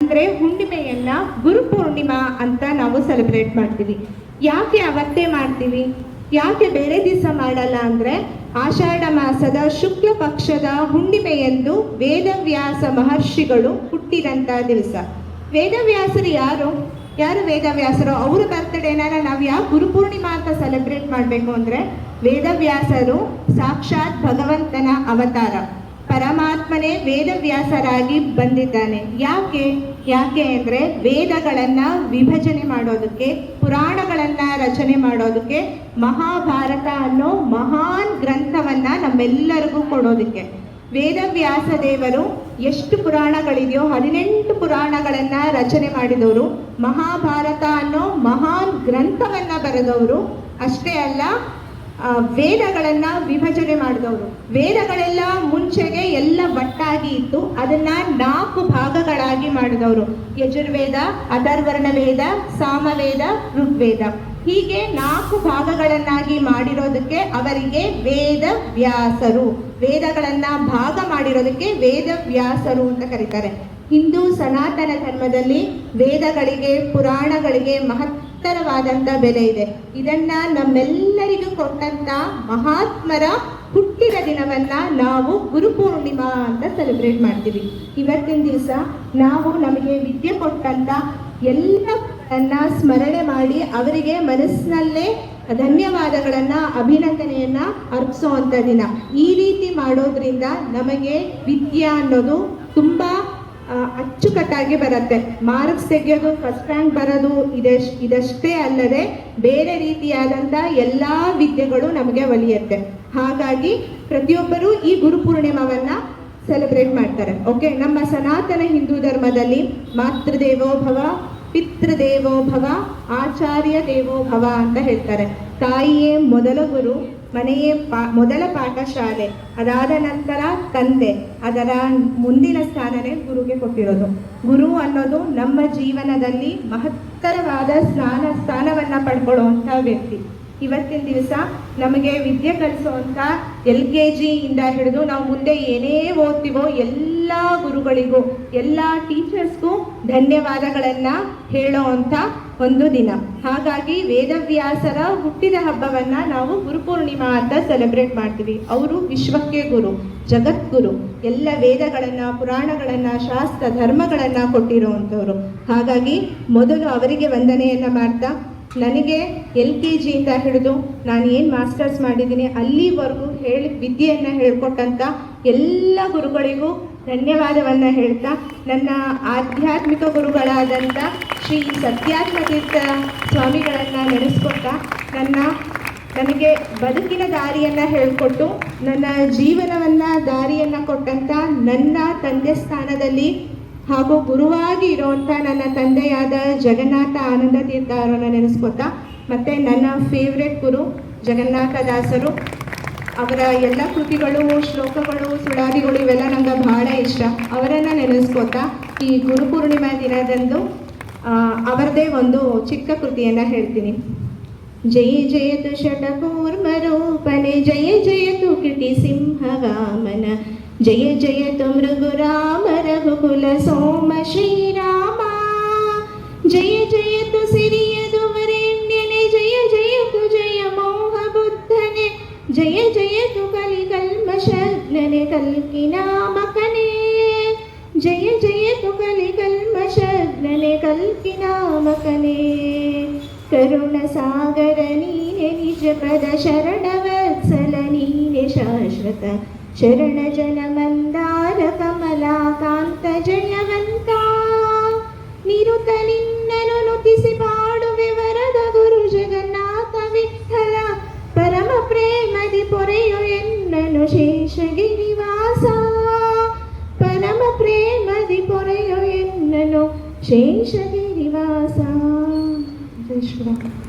ಅಂದ್ರೆ ಹುಣ್ಣಿಮೆಯನ್ನ ಗುರು ಪೂರ್ಣಿಮಾ ಅಂತ ನಾವು ಸೆಲೆಬ್ರೇಟ್ ಮಾಡ್ತೀವಿ. ಯಾಕೆ ಅವತ್ತೇ ಮಾಡ್ತೀವಿ? ಯಾಕೆ ಬೇರೆ ದಿವಸ ಮಾಡಲ್ಲ ಅಂದ್ರೆ ಆಷಾಢ ಮಾಸದ ಶುಕ್ಲ ಪಕ್ಷದ ಹುಣ್ಣಿಮೆಯಂದು ವೇದವ್ಯಾಸ ಮಹರ್ಷಿಗಳು ಹುಟ್ಟಿದಂತ ದಿವಸ. ವೇದವ್ಯಾಸರು ಯಾರು? ಯಾರು ವೇದವ್ಯಾಸರು? ಅವರ ಬರ್ತಡೇನ ನಾವು ಯಾಕೆ ಗುರುಪೂರ್ಣಿಮಾ ಅಂತ ಸೆಲೆಬ್ರೇಟ್ ಮಾಡಬೇಕು ಅಂದ್ರೆ ವೇದವ್ಯಾಸರು ಸಾಕ್ಷಾತ್ ಭಗವಂತನ ಅವತಾರ. ಪರಮಾತ್ಮನೇ ವೇದವ್ಯಾಸರಾಗಿ ಬಂದಿದ್ದಾನೆ. ಯಾಕೆ? ಯಾಕೆ ಅಂದರೆ ವೇದಗಳನ್ನ ವಿಭಜನೆ ಮಾಡೋದಕ್ಕೆ, ಪುರಾಣಗಳನ್ನ ರಚನೆ ಮಾಡೋದಕ್ಕೆ, ಮಹಾಭಾರತ ಅನ್ನೋ ಮಹಾನ್ ಗ್ರಂಥವನ್ನ ನಮ್ಮೆಲ್ಲರಿಗೂ ಕೊಡೋದಕ್ಕೆ. ವೇದವ್ಯಾಸ ದೇವರು ಎಷ್ಟು ಪುರಾಣಗಳಿದೆಯೋ, ಹದಿನೆಂಟು ಪುರಾಣಗಳನ್ನ ರಚನೆ ಮಾಡಿದವರು, ಮಹಾಭಾರತ ಅನ್ನೋ ಮಹಾನ್ ಗ್ರಂಥವನ್ನ ಬರೆದವರು, ಅಷ್ಟೇ ಅಲ್ಲ ವೇದಗಳನ್ನ ವಿಭಜನೆ ಮಾಡಿದವರು. ವೇದಗಳೆಲ್ಲ ಮುಂಚೆಗೆ ಎಲ್ಲ ಒಟ್ಟಾಗಿ ಇತ್ತು. ಅದನ್ನ ನಾಲ್ಕು ಭಾಗಗಳಾಗಿ ಮಾಡಿದವರು. ಯಜುರ್ವೇದ ಅಧರ್ವರ್ಣ ವೇದ ಸಾಮವೇದ, ಋಗ್ವೇದ. ಹೀಗೆ ನಾಲ್ಕು ಭಾಗಗಳನ್ನಾಗಿ ಮಾಡಿರೋದಕ್ಕೆ ಅವರಿಗೆ ವೇದ ವ್ಯಾಸರು ವೇದಗಳನ್ನ ಭಾಗ ಮಾಡಿರೋದಕ್ಕೆ ವೇದ ವ್ಯಾಸರು ಅಂತ ಕರೀತಾರೆ. ಹಿಂದೂ ಸನಾತನ ಧರ್ಮದಲ್ಲಿ ವೇದಗಳಿಗೆ, ಪುರಾಣಗಳಿಗೆ ಮಹತ್ತರವಾದಂತ ಬೆಲೆ ಇದೆ. ಇದನ್ನ ನಮ್ಮೆಲ್ಲರಿಗೂ ಕೊಟ್ಟಂತ ಮಹಾತ್ಮರ ಹುಟ್ಟಿದ ದಿನವನ್ನ ನಾವು ಗುರುಪೂರ್ಣಿಮಾ ಅಂತ ಸೆಲೆಬ್ರೇಟ್ ಮಾಡ್ತೀವಿ. ಇವತ್ತಿನ ದಿವಸ ನಾವು ನಮಗೆ ವಿದ್ಯೆ ಕೊಟ್ಟಂತ ಎಲ್ಲರನ್ನ ಸ್ಮರಣೆ ಮಾಡಿ ಅವರಿಗೆ ಮನಸ್ಸಿನಲ್ಲೇ ಧನ್ಯವಾದಗಳನ್ನ, ಅಭಿನಂದನೆಯನ್ನ ಅರ್ಪಿಸುವಂತ ದಿನ. ಈ ರೀತಿ ಮಾಡೋದ್ರಿಂದ ನಮಗೆ ವಿದ್ಯೆ ಅನ್ನೋದು ತುಂಬಾ ಅಚ್ಚುಕಟ್ಟಾಗಿ ಬರುತ್ತೆ. ಮಾರ್ಕ್ಸ್ ತೆಗೆಯೋದು ಫಸ್ಟ್ ರ್ಯಾಂಕ್ ಬರೋದು ಇದೆಶ್ ಇದಷ್ಟೇ ಅಲ್ಲದೆ ಬೇರೆ ರೀತಿಯಾದಂಥ ಎಲ್ಲಾ ವಿದ್ಯೆಗಳು ನಮಗೆ ಒಲಿಯುತ್ತೆ. ಹಾಗಾಗಿ ಪ್ರತಿಯೊಬ್ಬರು ಈ ಗುರುಪೂರ್ಣಿಮವನ್ನ ಸೆಲೆಬ್ರೇಟ್ ಮಾಡ್ತಾರೆ. ಓಕೆ ನಮ್ಮ ಸನಾತನ ಹಿಂದೂ ಧರ್ಮದಲ್ಲಿ ಮಾತೃದೇವೋಭವ ಭವ, ಪಿತೃದೇವೋ ಭವ, ಆಚಾರ್ಯ ದೇವೋಭವ ಅಂತ ಹೇಳ್ತಾರೆ. ತಾಯಿಯೇ ಮೊದಲ ಗುರು ಮನೆಯೇ ಪಾ, ಮೊದಲ ಪಾಠಶಾಲೆ, ಅದಾದ ನಂತರ ತಂದೆ, ಅದರ ಮುಂದಿನ ಸ್ಥಾನನೇ ಗುರುಗೆ ಕೊಟ್ಟಿರೋದು. ಗುರು ಅನ್ನೋದು ನಮ್ಮ ಜೀವನದಲ್ಲಿ ಮಹತ್ತರವಾದ ಸ್ನಾನ, ಸ್ಥಾನವನ್ನು ಪಡ್ಕೊಳ್ಳುವಂಥ ವ್ಯಕ್ತಿ. ಇವತ್ತಿನ ದಿವಸ ನಮಗೆ ವಿದ್ಯೆ ಕಲಿಸುವಂಥ ಎಲ್ ಕೆ ಜಿಯಿಂದ ಹಿಡಿದು ನಾವು ಮುಂದೆ ಏನೇ ಓದ್ತೀವೋ ಎಲ್ಲ ಗುರುಗಳಿಗೂ, ಎಲ್ಲ ಟೀಚರ್ಸ್ಗೂ ಧನ್ಯವಾದಗಳನ್ನು ಹೇಳೋವಂಥ ಒಂದು ದಿನ. ಹಾಗಾಗಿ ವೇದವ್ಯಾಸರ ಹುಟ್ಟಿದ ಹಬ್ಬವನ್ನ ನಾವು ಗುರುಪೂರ್ಣಿಮಾ ಅಂತ ಸೆಲೆಬ್ರೇಟ್ ಮಾಡ್ತೀವಿ. ಅವರು ವಿಶ್ವಕ್ಕೆ ಗುರು, ಜಗದ್ಗುರು. ಎಲ್ಲ ವೇದಗಳನ್ನ, ಪುರಾಣಗಳನ್ನ, ಶಾಸ್ತ್ರ ಧರ್ಮಗಳನ್ನ ಕೊಟ್ಟಿರುವಂಥವ್ರು. ಹಾಗಾಗಿ ಮೊದಲು ಅವರಿಗೆ ವಂದನೆಯನ್ನ ಮಾಡ್ತಾ ನನಗೆ ಎಲ್ ಕೆ ಜಿಯಿಂದ ಹಿಡಿದು ನಾನು ಏನು ಮಾಸ್ಟರ್ಸ್ ಮಾಡಿದ್ದೀನಿ, ಅಲ್ಲಿವರೆಗೂ ಹೇಳಿ ವಿದ್ಯೆಯನ್ನು ಹೇಳ್ಕೊಟ್ಟಂಥ ಎಲ್ಲ ಗುರುಗಳಿಗೂ ಧನ್ಯವಾದವನ್ನು ಹೇಳ್ತಾ, ನನ್ನ ಆಧ್ಯಾತ್ಮಿಕ ಗುರುಗಳಾದಂಥ ಶ್ರೀ ಸತ್ಯಾತ್ಮತೀರ್ಥ ಸ್ವಾಮಿಗಳನ್ನು ನೆನೆಸ್ಕೊತಾ ನನ್ನ ನನಗೆ ಬದುಕಿನ ದಾರಿಯನ್ನು ಹೇಳಿಕೊಟ್ಟು, ನನ್ನ ಜೀವನವನ್ನು ದಾರಿಯನ್ನು ಕೊಟ್ಟಂಥ ನನ್ನ ತಂದೆ ಸ್ಥಾನದಲ್ಲಿ ಹಾಗೂ ಗುರುವಾಗಿ ಇರುವಂಥ ನನ್ನ ತಂದೆಯಾದ ಜಗನ್ನಾಥ ಆನಂದ ತೀರ್ಥ ಅವರನ್ನು ನೆನೆಸ್ಕೊತಾ, ಮತ್ತು ನನ್ನ ಫೇವ್ರೆಟ್ ಗುರು ಜಗನ್ನಾಥ ದಾಸರು, ಅವರ ಎಲ್ಲ ಕೃತಿಗಳು, ಶ್ಲೋಕಗಳು, ಸುಳಾದಿಗಳು ಇವೆಲ್ಲ ನಮ್ಗೆ ಬಹಳ ಇಷ್ಟ. ಅವರನ್ನು ನೆನೆಸ್ಕೊತಾ, ಈ ಗುರುಪೂರ್ಣಿಮಾ ದಿನದಂದು ಅವರದೇ ಒಂದು ಚಿಕ್ಕ ಕೃತಿಯನ್ನು ಹೇಳ್ತೀನಿ. ಜಯ ಜಯತು ಷಟಕೂರ್ಮರೂಪನೆ ಜಯ ಜಯತು जय जय तुम रघु रघुराम रघुकुल सोम श्री रामा जय जय तु श्री दुवरेण्यने, जय जय तु जय मोह बुद्धने जय जय तु कलि कल्म कल्मषग्नने कल्कि नामकने जय जय तु कलि कल्म कल्मषग्नने कल्कि नामकने करुण सागर नीने, निज पद शरण वत्सल नीने शाश्वत ಕಮಲಾಕಾಂತ ಜಯವಂತ ನಿರುತ ನಿನ್ನನು ನುತಿಸಿ ಪಾಡುವೆ ವರದ ಗುರು ಜಗನ್ನಾಥ ವಿಠಲ ಪರಮ ಪ್ರೇಮದಿ ಪೊರೆಯು ಎನ್ನನು ಶೇಷಗಿರಿವಾಸ ಪರಮ ಪ್ರೇಮದಿ ಪೊರೆಯು ಎನ್ನನು ಶೇಷಗಿರಿವಾಸ ಜೈ ಶ್ರೀರಾಮ್